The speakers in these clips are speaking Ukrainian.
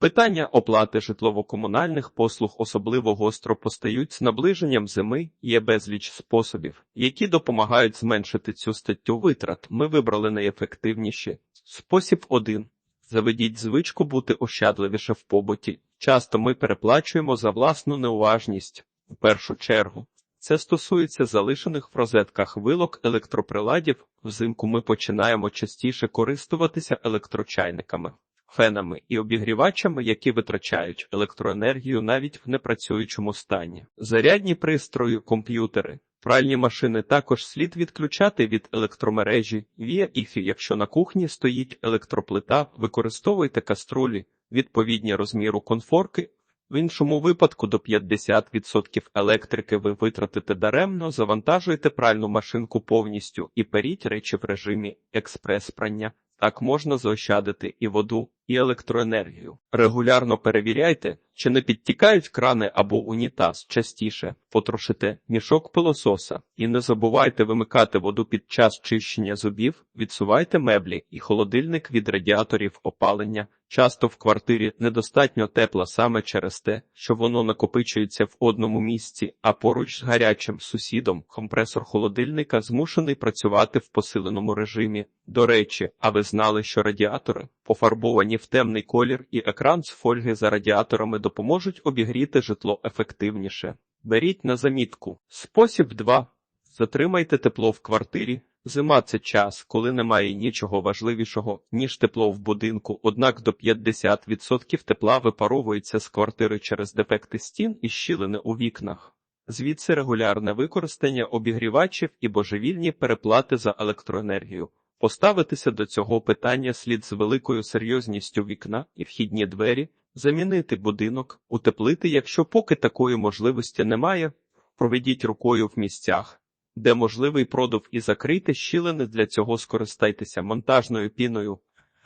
Питання оплати житлово-комунальних послуг особливо гостро постають з наближенням зими. Є безліч способів, які допомагають зменшити цю статтю витрат. Ми вибрали найефективніші. Спосіб 1. Заведіть звичку бути ощадливіше в побуті. Часто ми переплачуємо за власну неуважність. В першу чергу, це стосується залишених в розетках вилок електроприладів. Взимку ми починаємо частіше користуватися електрочайниками, фенами і обігрівачами, які витрачають електроенергію навіть в непрацюючому стані. Зарядні пристрої, комп'ютери. Пральні машини також слід відключати від електромережі. Вія іфі, якщо на кухні стоїть електроплита, використовуйте каструлі, відповідні розміру конфорки. В іншому випадку до 50% електрики ви витратите даремно, завантажуйте пральну машинку повністю і періть речі в режимі експрес-прання. Так можна заощадити і воду, і електроенергію. Регулярно перевіряйте, чи не підтікають крани або унітаз частіше, потрошите мішок пилососа. І не забувайте вимикати воду під час чищення зубів, відсувайте меблі і холодильник від радіаторів опалення. Часто в квартирі недостатньо тепла саме через те, що воно накопичується в одному місці, а поруч з гарячим сусідом компресор холодильника змушений працювати в посиленому режимі. До речі, а ви знали, що радіатори пофарбовані в темний колір і екран з фольги за радіаторами допоможуть обігріти житло ефективніше. Беріть на замітку. Спосіб 2. Затримайте тепло в квартирі. Зима це час, коли немає нічого важливішого, ніж тепло в будинку, однак до 50% тепла випаровується з квартири через дефекти стін і щілини у вікнах. Звідси регулярне використання обігрівачів і божевільні переплати за електроенергію. Поставитися до цього питання слід з великою серйозністю вікна і вхідні двері, замінити будинок, утеплити, якщо поки такої можливості немає, проведіть рукою в місцях, де можливий продув і закрийте щілини для цього скористайтеся монтажною піною,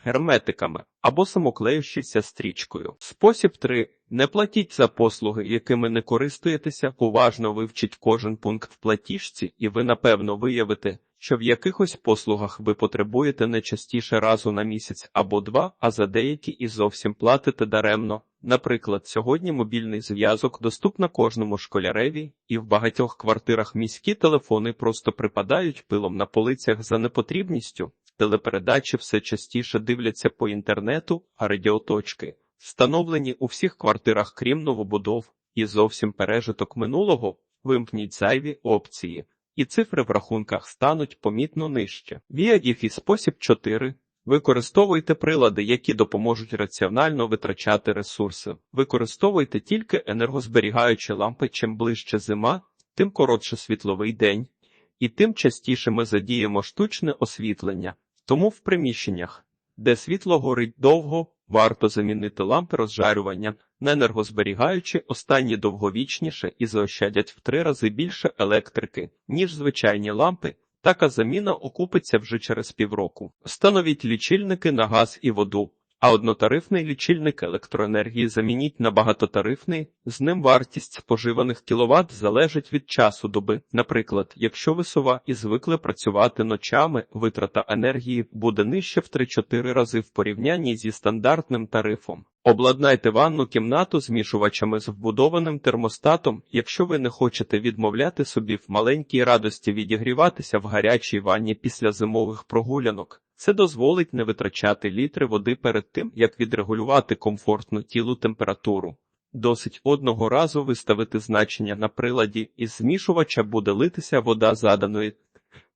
герметиками або самоклеющися стрічкою. Спосіб 3. Не платіть за послуги, якими не користуєтеся, уважно вивчіть кожен пункт в платіжці, і ви напевно виявите, що в якихось послугах ви потребуєте не частіше разу на місяць або два, а за деякі і зовсім платите даремно. Наприклад, сьогодні мобільний зв'язок доступна кожному школяреві, і в багатьох квартирах міські телефони просто припадають пилом на полицях за непотрібністю. Телепередачі все частіше дивляться по інтернету, а радіоточки встановлені у всіх квартирах, крім новобудов, і зовсім пережиток минулого. Вимкніть зайві опції і цифри в рахунках стануть помітно нижче. VIF і спосіб 4. Використовуйте прилади, які допоможуть раціонально витрачати ресурси. Використовуйте тільки енергозберігаючі лампи. Чим ближче зима, тим коротше світловий день, і тим частіше ми задіємо штучне освітлення. Тому в приміщеннях, де світло горить довго, варто замінити лампи розжарювання на енергозберігаючі, останні довговічніше і заощадять в три рази більше електрики, ніж звичайні лампи. Така заміна окупиться вже через півроку. Встановіть лічильники на газ і воду, а однотарифний лічильник електроенергії замініть на багатотарифний, з ним вартість споживаних кіловат залежить від часу доби. Наприклад, якщо ви сова і звикли працювати ночами, витрата енергії буде нижче в 3-4 рази в порівнянні зі стандартним тарифом. Обладнайте ванну кімнату змішувачами з вбудованим термостатом, якщо ви не хочете відмовляти собі в маленькій радості відігріватися в гарячій ванні після зимових прогулянок. Це дозволить не витрачати літри води перед тим, як відрегулювати комфортну тілу температуру. Досить одного разу виставити значення на приладі, із змішувача буде литися вода заданої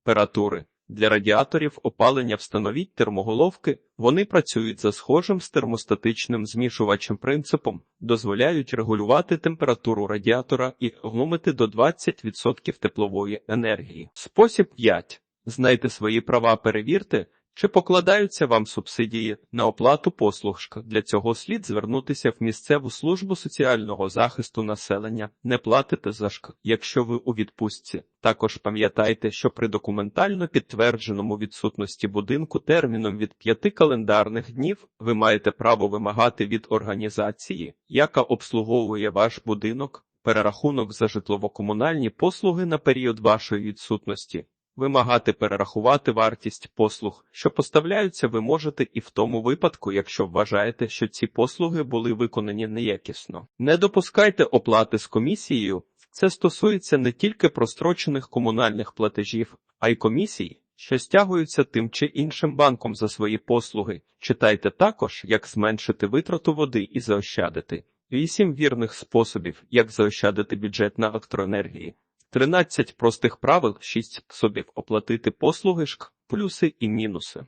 температури. Для радіаторів опалення встановіть термоголовки, вони працюють за схожим з термостатичним змішувачем принципом, дозволяють регулювати температуру радіатора і глумити до 20% теплової енергії. Спосіб 5. Знайте свої права, перевірте, чи покладаються вам субсидії на оплату послуг? Для цього слід звернутися в місцеву службу соціального захисту населення. Не платите за шк, якщо ви у відпустці. Також пам'ятайте, що при документально підтвердженому відсутності будинку терміном від п'яти календарних днів ви маєте право вимагати від організації, яка обслуговує ваш будинок, перерахунок за житлово-комунальні послуги на період вашої відсутності. Вимагати перерахувати вартість послуг, що поставляються, ви можете і в тому випадку, якщо вважаєте, що ці послуги були виконані неякісно. Не допускайте оплати з комісією. Це стосується не тільки прострочених комунальних платежів, а й комісій, що стягуються тим чи іншим банком за свої послуги. Читайте також, як зменшити витрату води і заощадити. Вісім вірних способів, як заощадити бюджет на електроенергії. 13 простих правил, 6 способів оплатити послуги ШК, плюси і мінуси.